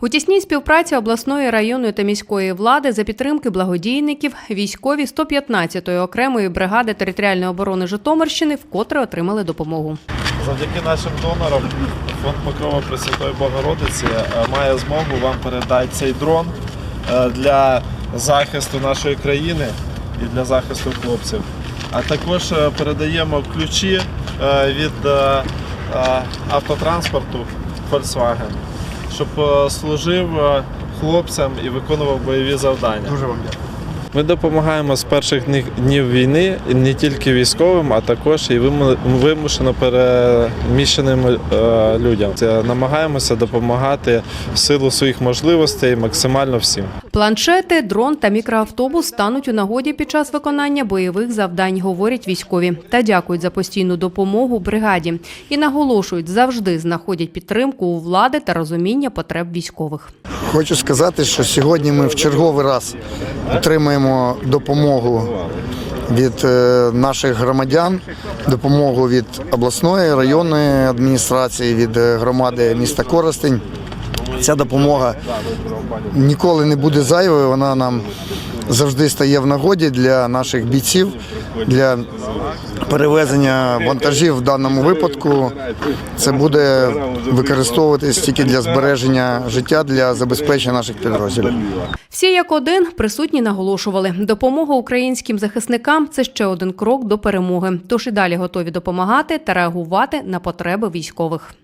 У тісній співпраці обласної, районної та міської влади за підтримки благодійників військові 115-ї окремої бригади територіальної оборони Житомирщини вкотре отримали допомогу. Завдяки нашим донорам фонд Покрова Пресвятої Богородиці е, має змогу вам передати цей дрон е, для захисту нашої країни і для захисту хлопців. А також е, передаємо ключі від автотранспорту Volkswagen, щоб е, служив е, хлопцям і виконував бойові завдання. Дуже вам дякую. Ми допомагаємо з перших днів- днів війни не тільки військовим, а також і виму- вимушено переміщеним е, людям. Намагаємося допомагати в силу своїх можливостей максимально всім. Планшети, дрон та мікроавтобус стануть у нагоді під час виконання бойових завдань, говорять військові. Та дякують за постійну допомогу бригаді. І наголошують, завжди знаходять підтримку у влади та розуміння потреб військових. Хочу сказати, що сьогодні ми в черговий раз отримаємо допомогу від е, наших громадян, допомогу від обласної районної адміністрації, від е, громади міста Коростень. Ця допомога ніколи не буде зайвою. Вона нам завжди стає в нагоді для наших бійців, для перевезення вантажів в даному випадку. Це буде використовуватись тільки для збереження життя, для забезпечення наших підрозділів. Всі як один присутні наголошували, допомога українським захисникам це ще один крок до перемоги. Тож і далі готові допомагати та реагувати на потреби військових.